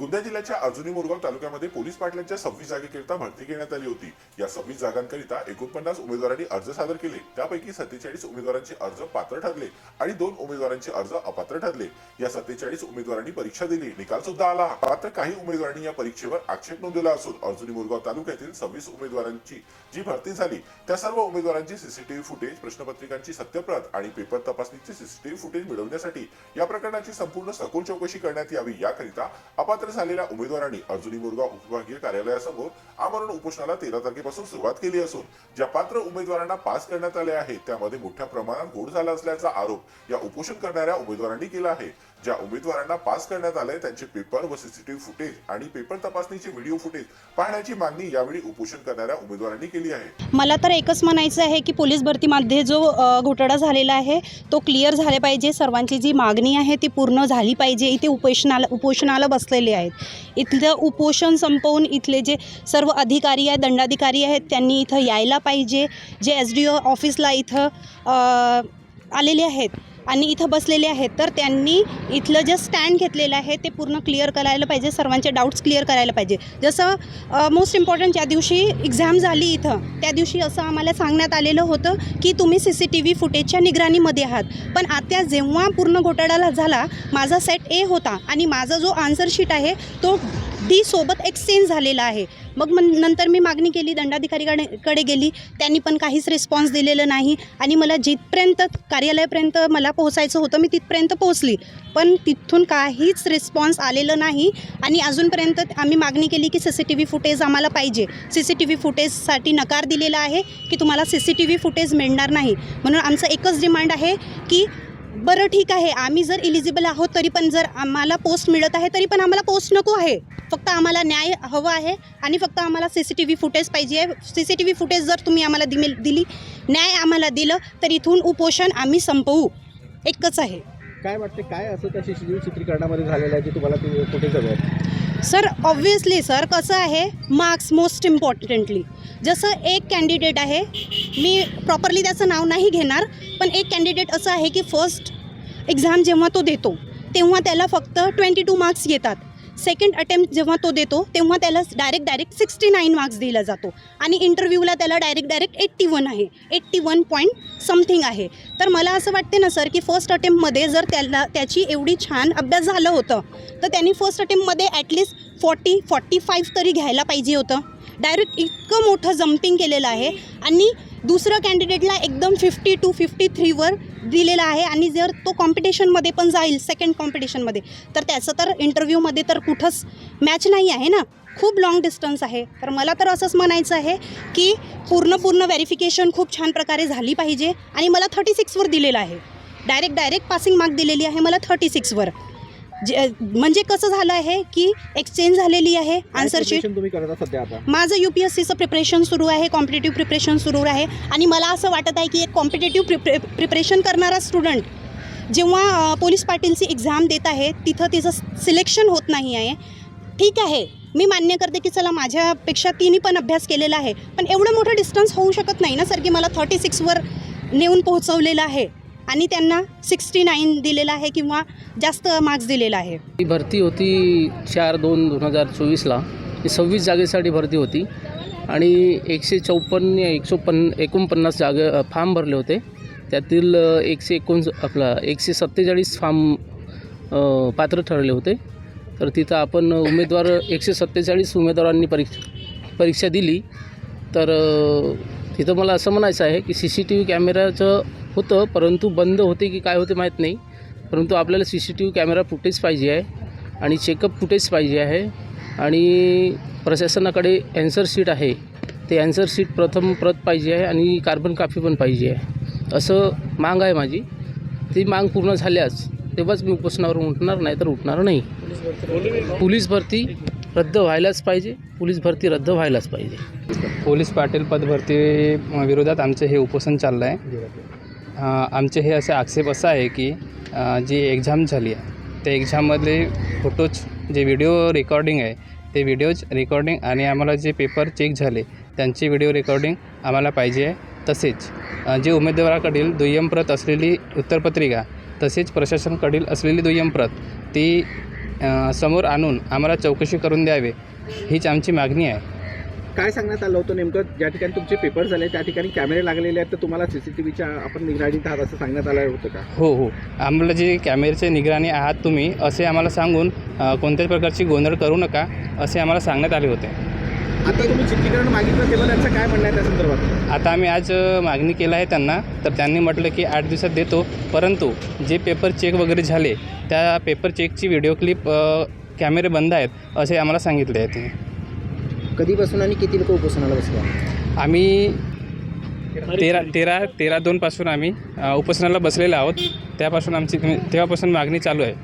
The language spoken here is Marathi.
गोंदिया जिल्ह्याच्या अर्जुनी मोरगाव तालुक्यामध्ये पोलीस पाटलांच्या सव्वीस जागेकरिता भरती घेण्यात आली होती. या सव्वीस जागांकरिता एकोणपन्नास उमेदवारांनी अर्ज सादर केले. त्यापैकी सत्तेचाळीस उमेदवारांचे अर्ज पात्र ठरले आणि दोन उमेदवारांचे अर्ज अपात्र ठरले. या सत्तेचाळीस उमेदवारांनी परीक्षा दिली. निकाल सुद्धा आला. मात्र काही उमेदवारांनी या परीक्षेवर आक्षेप नोंदवला असून अर्जुनी मुरगाव तालुक्यातील सव्वीस उमेदवारांची जी भरती झाली त्या सर्व उमेदवारांची सीसीटीव्ही फुटेज प्रश्नपत्रिकांची सत्यप्रत आणि पेपर तपासणीचे सीसीटीव्ही फुटेज मिळवण्यासाठी या प्रकरणाची संपूर्ण सखोल चौकशी करण्यात यावी याकरिता अपात्र झालेल्या उमेदवारांनी अर्जुनी मुरगाव उपविभागीय कार्यालयासमोर आमरण उपोषणाला तेरा तारखेपासून सुरुवात केली असून ज्या पात्र उमेदवारांना पास करण्यात आले आहेत त्यामध्ये मोठ्या प्रमाणात घोड झाला असल्याचा आरोप या उपोषण करणाऱ्या उमेदवारांनी केला आहे. ज्या उमेदवारांना पास करण्यात आलंय त्यांचे पेपर व सीसीटीव्ही फुटेज आणि पेपर तपासणीचे व्हिडिओ फुटेज पाहण्याची मागणी यावेळी उपोषण करणाऱ्या उमेदवारांनी केली आहे. मला तर एकच म्हणायचं आहे की पोलीस भरतीमध्ये जो अ, घोटाळा झालेला आहे तो क्लिअर झाले पाहिजे. सर्वांची जी मागणी आहे ती पूर्ण झाली पाहिजे. इथे उपोषणाला उपोषणाला बसलेले आहेत. इथलं उपोषण संपवून इथले जे सर्व अधिकारी आहेत दंडाधिकारी आहेत त्यांनी इथं यायला पाहिजे. जे एस डी ओ ऑफिसला इथं अ, आलेले आहेत आणि इथं बसलेले आहेत. तर त्यांनी इथलं जे स्टँड घेतलेलं आहे ते पूर्ण क्लिअर करायला पाहिजे. सर्वांचे डाऊट्स क्लिअर करायला पाहिजे. जसं मोस्ट इम्पॉर्टंट ज्या दिवशी एक्झाम झाली इथं त्या दिवशी असं आम्हाला सांगण्यात आलेलं होतं की तुम्ही सी सी टी व्ही फुटेजच्या निगराणीमध्ये आहात. पण आता जेव्हा पूर्ण घोटाळा झाला माझा सेट ए होता आणि माझा जो आन्सर शीट आहे तो डी सोबत एक्सचेंज झालेला आहे. मग मन नंतर मी मागणी केली दंडाधिकारीकडे कडे गेली. त्यांनी पण काहीच रिस्पॉन्स दिलेलं नाही. आणि मला जिथपर्यंत कार्यालयापर्यंत मला पोहोचायचं होतं मी तिथपर्यंत पोहोचली. पण तिथून काहीच रिस्पॉन्स आलेलं नाही. आणि अजूनपर्यंत आम्ही मागणी केली की C C T V footage आम्हाला पाहिजे. सी सी टी व्ही फुटेजसाठी नकार दिलेला आहे की तुम्हाला C C T V footage मिळणार नाही. म्हणून आमचं एकच डिमांड आहे की बरं ठीक आहे आम्ही जर इलिजिबल आहोत तरी पण जर आम्हाला पोस्ट मिळत आहे तरी पण आम्हाला पोस्ट नको आहे. फक्त आम्हाला न्याय हवं आहे आणि फक्त आम्हाला C C T V footage पाहिजे आहे. C C T V footage जर तुम्ही आम्हाला दिमी दिली न्याय आम्हाला दिलं तर इथून उपोषण आम्ही संपवू. एकच आहे. काय वाटते काय असं त्या सीसीटीव्ही चित्रीकरणामध्ये झालेलं आहे की तुम्हाला ते फुटेज हवे आहेत सर ऑब्व्हियसली सर कसं आहे मार्क्स मोस्ट इम्पॉर्टंटली जसं एक कॅन्डिडेट आहे मी प्रॉपरली त्याचं नाव नाही घेणार पण एक कॅन्डिडेट असं आहे की फर्स्ट एक्झाम जेव्हा तो देतो तेव्हा त्याला फक्त ट्वेंटी टू मार्क्स येतात. सेकंड अटेम्प्ट जेव्हा तो देतो तेव्हा त्याला direct direct sixty nine marks दिला जातो. आणि इंटरव्ह्यूला त्याला डायरेक्ट डायरेक्ट एट्टी वन आहे. एट्टी वन पॉईंट समथिंग आहे. तर मला असं वाटते ना सर की फर्स्ट अटेम्प्टमध्ये जर त्याला त्याची एवढी छान अभ्यास झालं होतं तर त्यांनी first अटेम्प्टमध्ये at least forty forty five तरी घ्यायला पाहिजे होतं. डायरेक्ट इतकं मोठं जम्पिंग केलेलं आहे. आणि दुसरं कॅन्डिडेटला एकदम फिफ्टी टू फिफ्टी थ्रीवर दिलेला आहे. आणि जर तो कॉम्पिटिशनमध्ये पण जाईल सेकंड कॉम्पिटिशनमध्ये तर त्याचं तर इंटरव्ह्यूमध्ये तर कुठंच मॅच नाही आहे ना? खूप लाँग डिस्टन्स आहे. तर मला तर असंच म्हणायचं आहे की पूर्ण पूर्ण व्हेरिफिकेशन खूप छान प्रकारे झाली पाहिजे. आणि मला थर्टी सिक्सवर दिलेलं आहे. डायरेक्ट डायरेक्ट पासिंग मार्क दिलेली आहे मला थर्टी सिक्सवर जे म्हणजे कसं झालं आहे की एक्सचेंज झालेली आहे? आन्सर शीट तुम्ही करत सध्या आता. माझं यू पी एस सीचं प्रिपरेशन सुरू आहे कॉम्पिटेटिव्ह प्रिपरेशन सुरू आहे. आणि मला असं वाटत आहे की एक कॉम्पिटेटिव्ह प्रिप्रे प्रिपरेशन करणारा स्टुडंट जेव्हा पोलीस पाटीलची एक्झाम देत आहे तिथं तिचं सिलेक्शन होत नाही आहे. ठीक आहे मी मान्य करते की चला माझ्यापेक्षा तिने पण अभ्यास केलेला आहे. पण एवढं मोठं डिस्टन्स होऊ शकत नाही ना सर की मला थर्टी सिक्सवर नेऊन पोहोचवलेलं आहे. आणि त्यांना सिक्स्टी नाईन दिलेलं आहे किंवा जास्त मार्क्स दिलेला आहे. ही भरती होती चार दोन दोन हजार चोवीसला. सव्वीस जागेसाठी भरती होती. आणि एकशे चौपन्न एकशे पन्न एकोणपन्नास जागे फॉर्म भरले होते. त्यातील एकशे एकोण आपला एकशे सत्तेचाळीस फॉर्म पात्र ठरले होते. तर तिथं आपण उमेदवार एकशे सत्तेचाळीस उमेदवारांनी परीक्षा परीक्षा दिली. तर तिथं मला असं म्हणायचं आहे की सी सी टी व्ही कॅमेराचं होतं परंतु बंद होते की काय होते माहीत नाही. परंतु आपल्याला C C T V camera footage पाहिजे आहे आणि चेकअप फुटेज पाहिजे आहे. आणि प्रशासनाकडे ॲन्सर शीट आहे. ते ॲन्सर शीट प्रथम प्रत पाहिजे आहे आणि कार्बन काफी पण पाहिजे आहे. असं मांग आहे माझी. ती मांग पूर्ण झाल्यास तेव्हाच मी उपोषणावर उठणार नाही तर उठणार नाही. पोलीस भरती रद्द व्हायलाच पाहिजे. पोलीस भरती रद्द व्हायलाच पाहिजे. पोलीस पाटील पदभरती विरोधात आमचं हे उपोषण चाललं आहे आमचे हे असे आक्षेप असा आहे की जी एक्झाम झाली आहे त्या एक्झाममधले फोटोज जे व्हिडिओ रेकॉर्डिंग आहे ते व्हिडिओज रेकॉर्डिंग आणि आम्हाला जे पेपर चेक झाले त्यांची व्हिडिओ रेकॉर्डिंग आम्हाला पाहिजे आहे. तसेच जे उमेदवाराकडील दुय्यम प्रत असलेली उत्तरपत्रिका तसेच प्रशासनाकडील असलेली दुय्यम प्रत ती समोर आणून आम्हाला चौकशी करून द्यावे हीच आमची मागणी आहे. काय सांगण्यात आलं होतं नेमकं? ज्या ठिकाणी तुमचे पेपर झाले त्या ठिकाणी कॅमेरे लागलेले आहेत तर तुम्हाला सीसीटीव्हीच्या आपण निगराणीत आहात असं सांगण्यात आलं होतं का? हो हो. आम्हाला जे कॅमेऱ्याचे निगराणी आहात तुम्ही असे आम्हाला सांगून कोणत्याच प्रकारची गोंधळ करू नका असे आम्हाला सांगण्यात आले होते. आता तुम्ही चित्रीकरण मागितलं तेव्हा त्यांचं काय म्हणणं आहे त्या संदर्भात? आता आम्ही आज मागणी केलं आहे त्यांना तर त्यांनी म्हटलं की आठ दिवसात देतो परंतु जे पेपर चेक वगैरे झाले त्या पेपर चेकची व्हिडिओ क्लिप कॅमेरे बंद आहेत असे आम्हाला सांगितले आहे ते. कधीपासून आणि किती लोक उपोषणाला बसले आम्ही तेरा तेरा तेरा दोनपासून आम्ही उपोषणाला बसलेलो आहोत. त्यापासून आमची तेव्हापासून मागणी चालू आहे.